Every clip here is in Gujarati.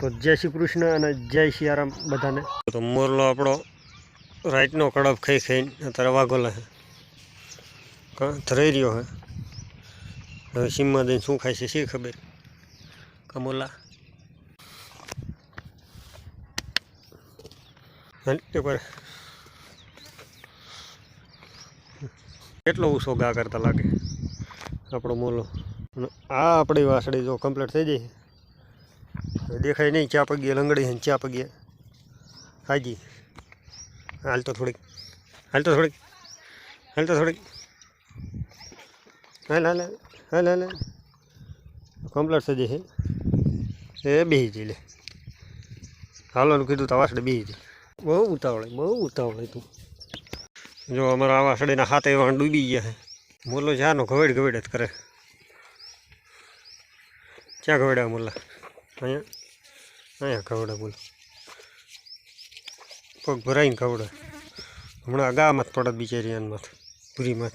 તો જય શ્રી કૃષ્ણ અને જય સિયારામ બધાને. તો મોરલો આપણો રાઈટનો કડપ ખાઈ ખાઈને અત્યારે વાગોલા છે. કાં, ધરાઈ રહ્યો હે હવે સીમમાં દઈને શું ખાય છે શી ખબર? કમોલા. કેટલો ઓછો ગા કરતા લાગે આપણો મોલો આ આપણી વાસળી જો કમ્પ્લીટ થઈ જાય. દેખાય નહીં, ચા પગીએ, લંગડી છે ચા પગીએ. હાજી. હાલ તો થોડીક. હાલ તો થોડીક. હાલ તો થોડીક. હાલ હાલ હાલ. હાલ કમ્પ્લીટ થઈ છે એ બેસી જઈ લે. હાલોનું કીધું તો વાસળે બેસી જઈ બહુ ઉતાવળે બહુ ઉતાવળે તું. જો અમારા આ વાસળીના હાથે વાણ ડૂબી ગયા છે. મોલો જાનો ઘવેડ ઘવેડ જ કરે. ક્યાં ઘવેડા મોલા અહીંયા? અહીંયા ખવડે બોલ. પગ ભરાઈને ખવડે. હમણાં ગામાં જ પડત બિચારી આનમાં પૂરીમાં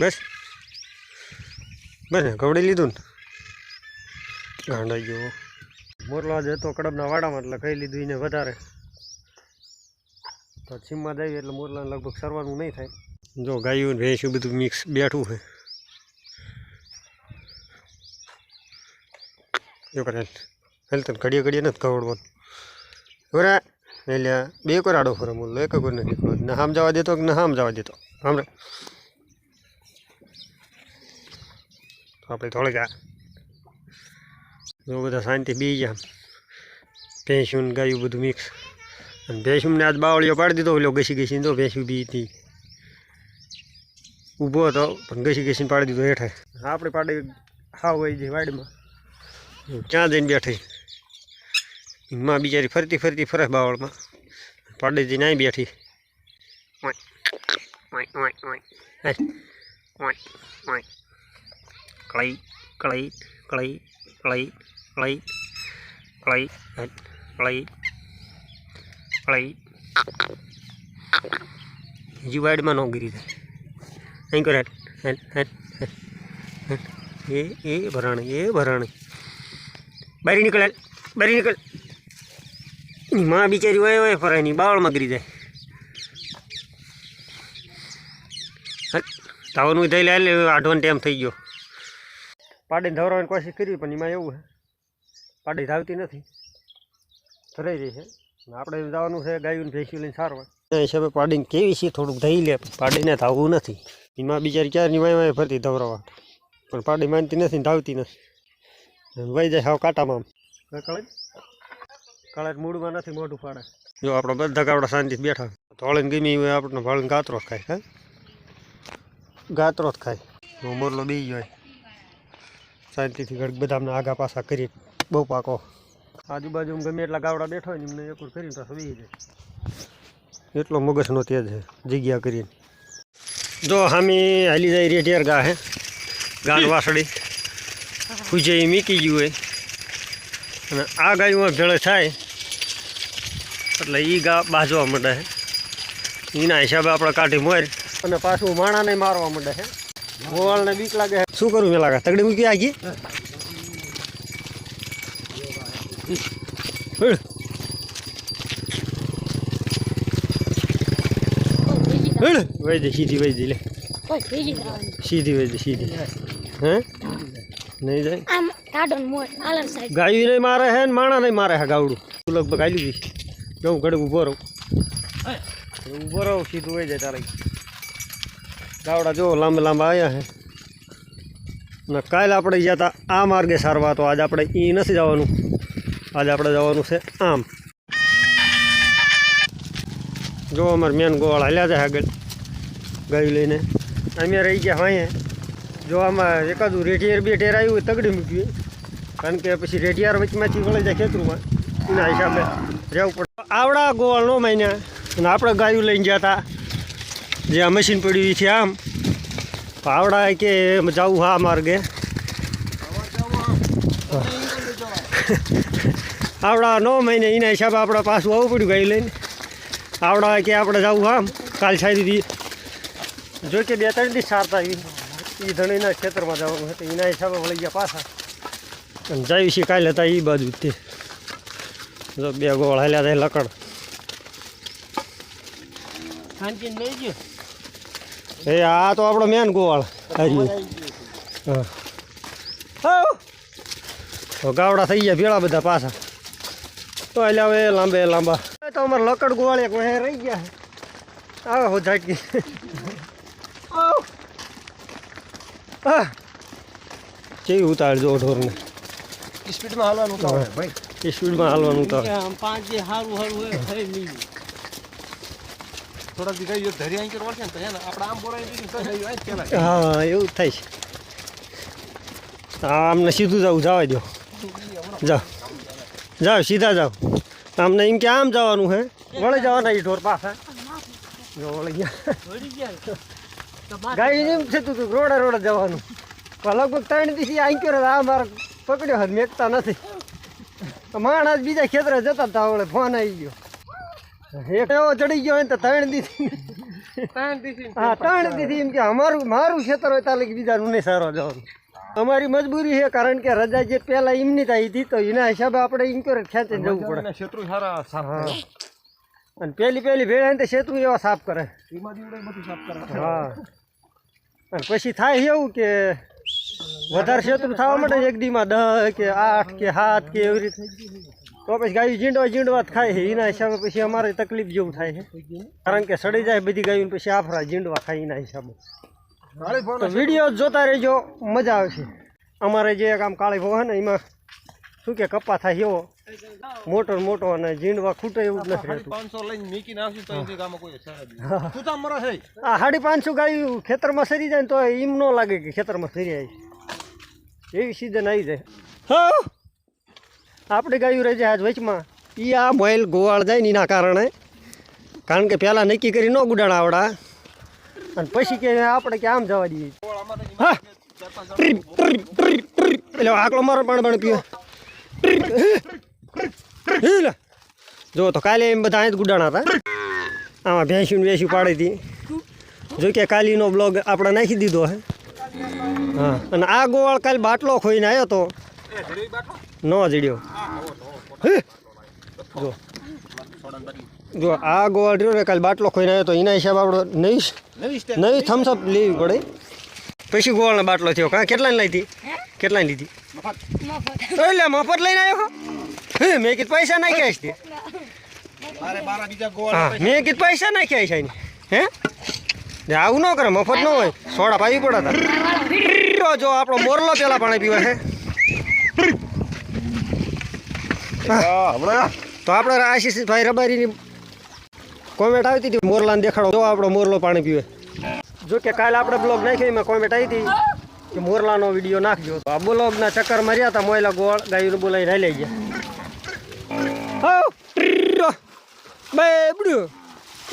બસ. બસ, ખવડી લીધું ને? ગાંડાઈ ગયો મોરલો જતો કડબના વાડામાં એટલે ખાઈ લીધું, એને વધારે. તો છીમમાં જઈએ એટલે મોરલાને લગભગ સરવાનું નહીં થાય. જો ગાયું ભેંસું બધું મિક્સ બેઠું છે. જો કરે, હેલ તને ઘડીએ ઘડીએ નથી ખવડવાનું. બરા એટલે બે કોર આડો ફરે બોલો, એક કોઈ નથી ખવડ ને હામ જવા દેતો કે ના હામ જવા દેતો હમણાં આપણે થોડીક આ જો બધા શાંતિ બી ગયા. ભેંસું ને ગાયું બધું મિક્સ અને ભેંસું ને આજ બાવળીઓ પાડી દીધો, ઓલો ઘસી ઘસીને તો ભેંસું બી હતી. ઊભો હતો, પણ ઘસી ઘસીને પાડી દીધો હેઠે આપણે પાડી, હાવ હોય છે વાડીમાં. ક્યાં જઈને બેઠી? માં બિચારી ફરતી ફરતી ફરે બાવળમાં. પાડી જઈને અહીં બેઠી કળાઈ કળાઈ કળાઈ કળાઈ કળાઈ કળાઈ કળાઈ કળાઈ. હજી વાડીમાં ન ગીરી જાય અહીં કરે હેલ હેલ હેલ. એ એ ભરાણી એ ભરાણી. બારી નીકળે, બરી નીકળ. એની માં બિચારી હોય હોય ફરાયની બાવળમાં ગરી જાય. ધાવાનું થઈ લે આઠવાનો ટાઈમ થઈ ગયો. પાડીને ધવરાવાની કોશિશ કરી, પણ એમાં એવું છે, પાડી ધાવતી નથી. ધરાઈ રહી છે. આપણે જવાનું છે ગાયું ને ભેંસી લઈને સારવાર. એ હિસાબે પાડીને કેવી છે, થોડુંક ધઈ લે પાડીને ધાવવું નથી. એમાં બિચારી ક્યારની વાય વાય ફરતી ધવરાવા પણ પાડી માનતી નથી ધાવતી નથી. વહી જાય હાવ કાંટામાં આમ કળે મૂળમાં નથી મોઢું પાડે જો આપણે બધા ગાવડા શાંતિ બેઠા. ધોળીને ગમી હોય આપણને ભાળીને ગાતરો જ ખાય હા? ગાતરો જ ખાય. મોરલો બી ગયો હોય. શાંતિથી ઘડીક બધા આગા પાછા કરી બહુ પાકો. આજુબાજુ ગમે એટલા ગાવડા બેઠા હોય ને એમને એકુર કરીને પાછો બી જાય. એટલો મગજનો તેજ છે જગ્યા કરીને. જો હામી હાલી જાય રેઢિયાર ગા હે? ગાન વાસળી. પૂજે એ મીકી ગયું હોય. અને આ ગાયમાં ભેળે થાય એટલે એ ગા બાજવા માંડે છે એના હિસાબે આપણે કાઢી મોર અને પાછું માણાને મારવા માંડે છે ગોવાળને બીક લાગે શું કરવું મેં લાગે તગડી મૂકી આ ગઈ. સીધી વૈદી લે સીધી વૈદી સીધી. હે? નહીં જાય? આમ કાઢો મોર આલર સાઈડ. ગાયું નહીં મારે હે ને માણા નહીં મારે હે ગાવડું. તું લગભગ આવી દીધી જો હું ઘડીક ઊભો રહું. ઊભો રહું સીધું હોય જાય તારે. ગાવડા જો લાંબા લાંબા આવ્યા હે. ને કાલે આપણે ગયા હતા આ માર્ગે સારવા તો આજે આપણે એ નથી જવાનું. આજે આપણે જવાનું છે આમ. જો અમારે મેન ગોવાળા હાલ્યા છે આગળ ગાયું લઈને. અમે રહી ગયા અહીંયા જો આમાં એકાદું રેટિયાર બે ટેર આવ્યું હોય, તગડી મૂક્યું કારણ કે પછી રેટિયાર વચમાંથી વળી જાય ખેતરમાં. એના હિસાબે રહેવું પડે. આવડા ગોવાળ નો મહિના અને આપણે ગાયું લઈને ગયા હતા જે આ મશીન પડ્યું છે આમ. આવડા કે જવું હા માર્ગે. આવડા નો મહિને એના હિસાબે આપણે પાછું આવવું પડ્યું ગાયું લઈને. આવડા કે આપણે જવું આમ. કાલ સારી દીધી જો કે બે ત્રણ દિવસ સારતા આવી. એ ધણીના ખેતરમાં જવાનું હતું. એના હિસાબે વળી ગયા પાછા. અને જાય છે કાલે હતા એ બાજુ તે. જો બે ગોળ હાલ્યા થાય લકડ. એ આ તો આપણો મેન ગોવાળ હાર્યું હા. તો ગાવડા થઈ ગયા ભેળા બધા પાછા. તો એટલે હવે લાંબે લાંબા. તો અમારે લકડ ગોવાળ એક વહે રહી ગયા આવે હો ઝાટકી આવ. આહ. કેવી ઉતારજો ઢોરને સ્પીડમાં હાલવાનું તો ભાઈ. સ્પીડમાં હાલવાનું તો પાંચ જે સારું સારું હોય થઈ નહીં. થોડા દી ગઈ ધરી અહીં કરવા છે ને તો આપણે આમ બોલાવી હા એવું જ થાય છે. હા અમને સીધું જવું જવા દો જાઓ જાઓ સીધા જાઓ અમને એમ કે આમ જવાનું હે. વળે જવાના એ ઢોર પાસે જો વળી ગયા. વળી ગયા. ગાડી એમ થતું હતું રોડે રોડે જવાનું. લગભગ ત્રણ દિવસથી આઈ કર્યો આ મારે પકડ્યો હાથ મેકતા નથી. માણસ બીજા ખેતરે જતા હતા આવડે ફોન આવી ગયો. એક એવો ચડી ગયો હોય તો ત્રણ દીધી દિવસી હા ત્રણ દીધી એમ કે અમારું મારું ખેતર હોય તાલે કે બીજાનું નહીં સારો જવાનું. અમારી મજબૂરી છે કારણ કે રજા જે પહેલાં એમની થાય હતી તો એના હિસાબે આપણે એમ કરે ખેંચે જવું પડે. ક્ષેત્રો સારા સાફ હા. અને પહેલી પહેલી ભેળા ને શેતું એવા સાફ કરે. એમાં દીવડે બધું સાફ કરે. હા. અને પછી થાય એવું કે વધારે શેતરું થવા માટે એક દીમાં દસ કે આઠ કે સાત કે એવી રીતે. તો પછી ગાયું જીંડવા જીંડવા ખાય છે. એના હિસાબે પછી અમારે તકલીફ જેવું થાય છે. કારણ કે સડી જાય બધી ગાયું પછી આફરા જીંડવા ખાય એના હિસાબે. તો વીડિયો જોતા રહેજો. મજા આવશે. અમારે જે એક આમ કાળી ભો ને એમાં શું કે કપ્પા થાય એવો મોટો ને મોટો અને જીંડવા ખૂટે એવું જ નથી રહેતું. પાંચસો લઈને મીકી આવશે તો ગામમાં કોઈ મરે છે. આ સાડી પાંચસો ગાયું ખેતરમાં સરી જાય ને તો એમ ન લાગે કે ખેતરમાં સરી જાય એવી સીઝન આવી જાય. હા? આપણે ગાયું રહી જાય આજ વચમાં. એ આ મોઈલ ગોવાળ જાય ને એના કારણે. કારણ કે પહેલાં નક્કી કરી ન ગુડાણ આવડા. અને પછી કે આપણે કે આમ જવા દઈએ. હા. આકલો મારો પણ પણ લે. જો તો કાલે એમ બધા અહીં જ ગુડાણા હતા. આમાં ભેંસ્યું વેસ્યું પાડી હતી. જો કે કાલીનો બ્લોગ આપણે નાખી દીધો હે. હા અને આ ગોવાળ કાલે બાટલો ખોઈને આવ્યો તો. ન જડ્યો. જો. જો આ ગોવાળ રહ્યો ને કાલે બાટલો ખોઈને આવ્યો તો એના હિસાબ આપણે નવી નવી થમ્સઅપ લેવી પડે. પછી ગોવાળનો બાટલો થયો. કાં કેટલાની લીધી કેટલાની લીધી? એટલે મફત લઈને આવ્યો હે. મેં કીધું પૈસા નાખ્યા છે. મેં કીધું પૈસા નાખ્યા છે હે? આવું ન કરે મફત ન હોય. સોડા પાવી પડે હતા જો આપણો મોરલો પેલા પાણી પીવે છે. તો આપણે આશીષભાઈ રબારીની કોમેન્ટ આવી હતી મોરલાને દેખાડો. જો આપણો મોરલો પાણી પીવે. જો કે કાલે આપણે બ્લોગ નાખ્યો એમાં કોમેન્ટ આવી હતી કે મોરલાનો વીડિયો નાખજો. તો આ બ્લોગના ચક્કર માર્યા હતા મોયલા ગોળ ગાયું બોલાવીને લઈ ગયા. બેબડો.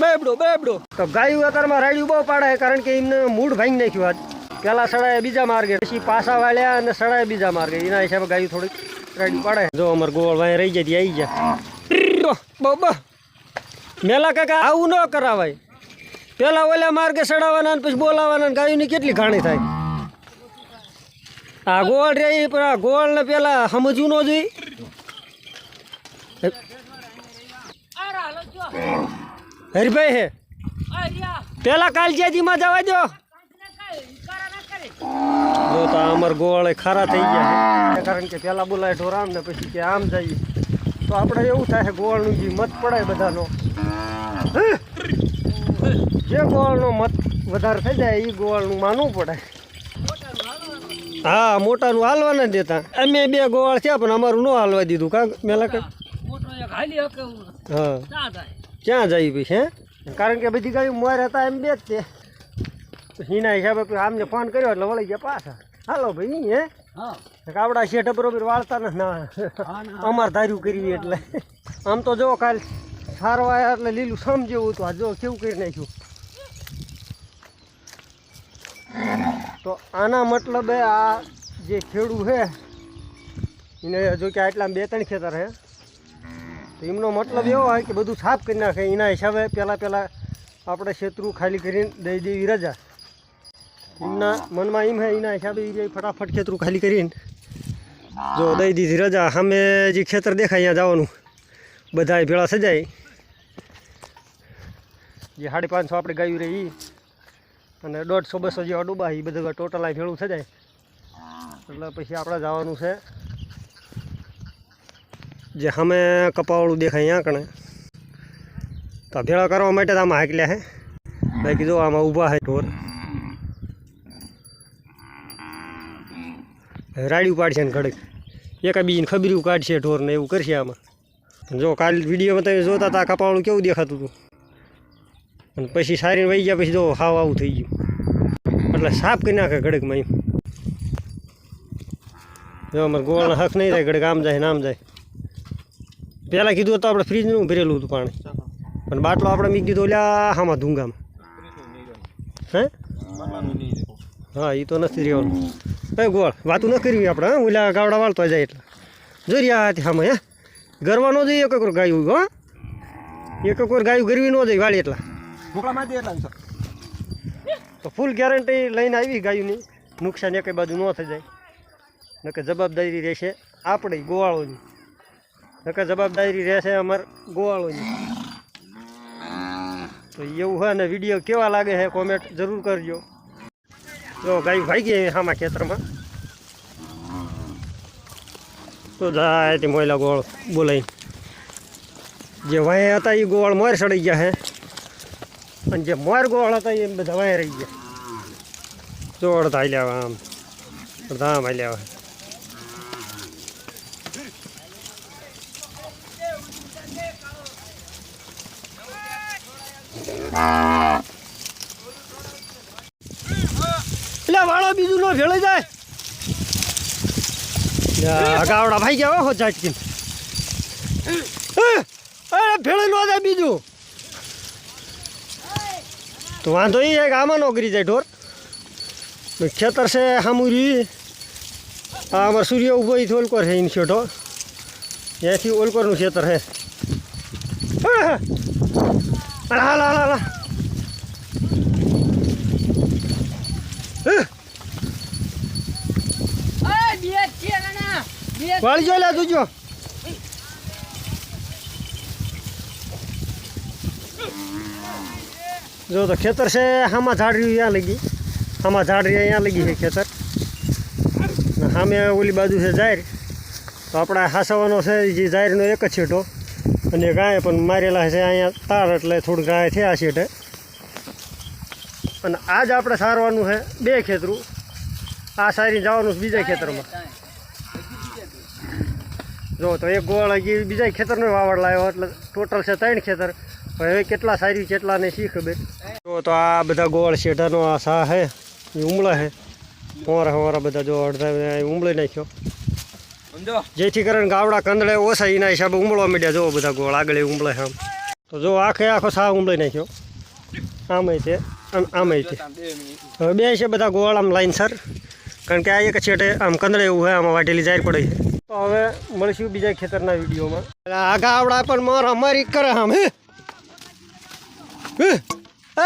બેબડો બેબડો. તો ગાયું અત્યારમાં રાડ્યું બહુ પાડે કારણ કે એમને મૂડ ભાંગી નાખ્યું આજ. પેલા સડાએ બીજા માર્ગે પછી પાછા વાળ્યા અને સડાએ બીજા માર્ગે. એના હિસાબે ગાયું થોડીક રાડ્યું પાડે જો અમારે ગોળ વાય રહી જતી આવી ગયા. બાબા. મેલા કાકા આવું ન કરાવાય. પેલા ઓલા માર્ગે સડાવવાના ને પછી બોલાવવાના ને ગાયોની કેટલી ઘાણી થાય. આ ગોળ રે પણ આ ગોળ ને પેલા સમજવું ન જોઈ હરિભાઈ હે. પેલા કાલજીયાજીમાં જવા દો જો તો અમર ગોળે ખારા થઈ ગયા કારણ કે પેલા બોલાય ઢોરામ ને પછી કે આમ જઈએ. તો આપણે એવું થાય ગોળનું જે મત પડાય બધાનો. હે? જે ગોળનો મત વધારે થઈ જાય એ ગોળનું માનવું પડે. હા મોટાનું હાલવા નથી દેતા. અમે બે ગોળ છે પણ અમારું ન હાલવા દીધું. કાં મેલા હા. ક્યાં જાય ભાઈ હે? કારણ કે બધી ગાયું મોર હતા એમ બે જ છે. હિના હિસાબે આમને ફોન કર્યો એટલે વળી ગયા પાછા. હાલો ભાઈ હે? કાપડા શેઠ બરોબર વાળતા ને ના. અમારે ધાર્યું કરી એટલે. આમ તો જો કાલ સારવા આવ્યા એટલે લીલું સમજેવું હતું. આ જો કેવું કરી નાખ્યું. તો આના મતલબે આ જે ખેડૂ છે એને જો કે આટલા બે ત્રણ ખેતર છે તો એમનો મતલબ એવો હોય કે બધું સાફ કરી નાખે. એના હિસાબે પહેલાં પહેલાં આપણે શેત્રુ ખાલી કરીને દઈ દેવી રજા. એમના મનમાં એમ હે, એના હિસાબે એ ફટાફટ ખેતરું ખાલી કરીને. જો દઈ દીધી રજા. સામે જે ખેતર દેખાય, અહીંયા જવાનું. બધા ભેળા સજાય. જે સાડી પાંચસો આપણે ગાયું રહી અને દોઢસો બસો જેવા ડૂબા એ બધું ટોટલ આ ભેળું સજાય. એટલે પછી આપણે જવાનું છે. જે સામે કપાવાળું દેખાય અહીંયા કણે. તો ભેળા કરવા માટે તો આમાં હાકલ્યા હે. બાકી જો આમાં ઊભા હે ઢોર. રાડ્યું પાડશે ને ઘડક. એકા બીજીને ખબર્યું કાઢશે ઢોર ને એવું કરશે આમાં. જો કાલ વિડીયોમાં તમે જોતા હતા કપાવાળું કેવું દેખાતું હતું. અને પછી સારી વહી ગયા, પછી જો હાવ આવું થઈ ગયું. એટલે સાફ કરી નાખે ઘડકમાં એમ. જો અમારે ગોળના હક નહીં થાય, ઘડક આમ જાય ને આમ જાય. પહેલાં કીધું હતું આપણે ફ્રીજનું ભરેલું હતું પાણી. પણ બાટલો આપણે મીક દીધો ઓલ્યા હામાં ધૂંગામાં. હે? હા એ તો નથી રહેવાનું. એ ગોળ વાતું ન કરવી આપણે હા? ઓલા ગાવડા વાળતો જાય એટલે. જોઈ રહ્યા હતી હામાં હે? ગરવા ન જોઈએ એક એકર ગાયું હો? એક એક વાર ગાયું ગરવી ન જાય વાળી એટલા. માં તો ફૂલ ગેરંટી લઈને આવી ગાયુંની. નુકસાન એક બાજુ ન થઈ જાય. નકે જવાબદારી રહેશે આપણે ગોવાળોની. નકે જવાબદારી રહેશે અમાર ગોવાળોની. તો એવું હોય ને વીડિયો કેવા લાગે છે કોમેન્ટ જરૂર કરજો. જો ગાયું ભાઈ ગઈ આમાં ખેતરમાં. તો જાય તે મોયલા ગોળ બોલાઈ જે વાય હતા એ ગોળ મોર સડી ગયા હે અને જે મોર ગોળ હતા એ બધા વાય રહી ગયા. જો અડધા હાલ્યા આમ. બધા આમ. હાલ્યા એટલે વાળો બીજું નો ભેળે જાય. ગાવડા ભાઈ ગયા હો ઝાટકી ભેળે નો જાય બીજું. તો વાંધો એ જાય કે આમાં નો કરી જાય, ઢોર. ખેતર છે હામુરી. આ અમાર સૂર્ય ઊભો એ ઓલકોર છે એની છોટો ત્યાંથી ઓલકોરનું ખેતર છે હાલ હાલ હાલ હાલ વાળી જો લે તું જો જો તો ખેતર છે આમાં ઝાડરી અહીંયા લગી આમાં ઝાડરી અહીંયા લગી છે ખેતર. સામે ઓલી બાજુ છે જાહેર તો આપણે હાસવાનો છે જે જાહેરનો એક જ છેટો. અને ગાય પણ મારેલા છે, અહીંયા તાર એટલે થોડું ગાય થયા છે અને આજ આપણે સારવાનું છે બે ખેતરું. આ સારી જવાનું છે બીજા ખેતરમાં. જો, તો એક ગોળ હજી બીજા ખેતરનો વાવડ લાવ્યો એટલે ટોટલ છે ત્રણ ખેતર. હવે કેટલા સારી કેટલા નહીં શી ખબર. જો, તો આ બધા ગોળ શેઢાનો આ સા છે, એ ઉમળા હે હોરા હોરા બધા જો અડધા ઉમળી નાખ્યો. જેથી કરીને ગાવડા કંદડે ઓછા એના હિસાબે ઉમળવા માંડ્યા જો બધા ગોળ આગળ ઉમળે આમ. તો જો આખે આખો સા ઉમળી નાખ્યો. આમાંય છે અને આમાંય છે. હવે બે છે બધા ગોળ આમ લાઈનસર કારણ કે આ એક છેટે આમ કંદડે એવું હોય આમાં વાટેલી જાહેર પડે છે. તો હવે મળશું બીજા ખેતરના વિડીયોમાં. આ ગાવડા પણ મારા અમારી કરે આમ હે?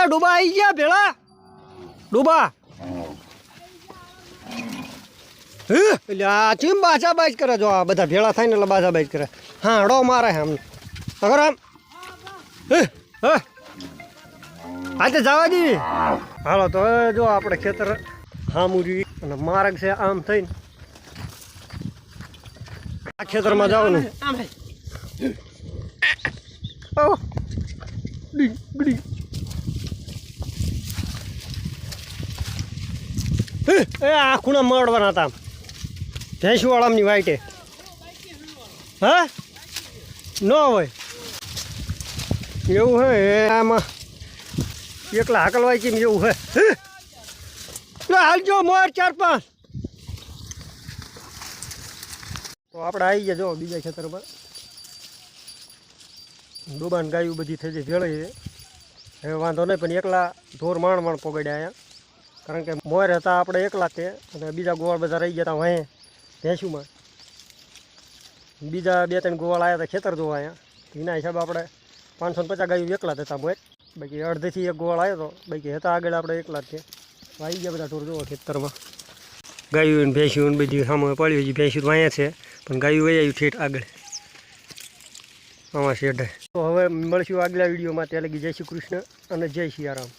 ડૂબા આવી ગયા ભેળા. ડૂબા હે એટલે આ ચીમ બાજા બાજ કરે જો આ બધા ભેળા થાય ને એટલે બાજા બાજ કરે. હા હડો મારે આમ અગર આમ. હા હે. આજે જવા દેવી હાલો તો જો આપણે ખેતર હામુરી અને માર્ગ છે આમ થઈને. આ ખેતરમાં જવાનું. આ ખૂણા મળવાના હતા ભેંસવાળામની વાઈટે હા? ન હોય. એવું હે આમાં એકલા હાકલવાય કેમ એવું હે? હાલજો, મોર ચાર પાંચ. તો આપણે આવી ગયા, જો, બીજા ખેતરમાં ડોબાન ગાયું બધી થઈ જાય, ભેળી હવે વાંધો નહીં, પણ એકલા ઢોર માણ માણ પગડ્યા અહીંયા. કારણ કે મોર હતા, આપણે એકલા તે, અને બીજા ગોવાળ બધા રહી ગયા હતા વાંહે. ભેંસુમાં. બીજા બે ત્રણ ગોવાળ આવ્યા હતા ખેતર જોવા અહીંયા એના હિસાબે આપણે પાંચસો પચાસ ગાયું એકલા જ હતા મોર બાકી અડધેથી એક ગોવાળ આવ્યો હતો બાકી હતા આગળ આપણે એકલા જ છે. આવી ગયા બધા ઢોર જોવો ખેતરમાં. ગાયું ભેંસ્યું ને બધી સામે પડ્યું હજી ભેંસ્યું તો અહીંયા છે, પણ ગાયું વહી આવ્યું ઠેઠ આગળ. આમાં શેઢે. તો હવે મળશું આગલા વિડીયોમાં. ત્યાં લગી જય શ્રી કૃષ્ણ અને જય સિયારામ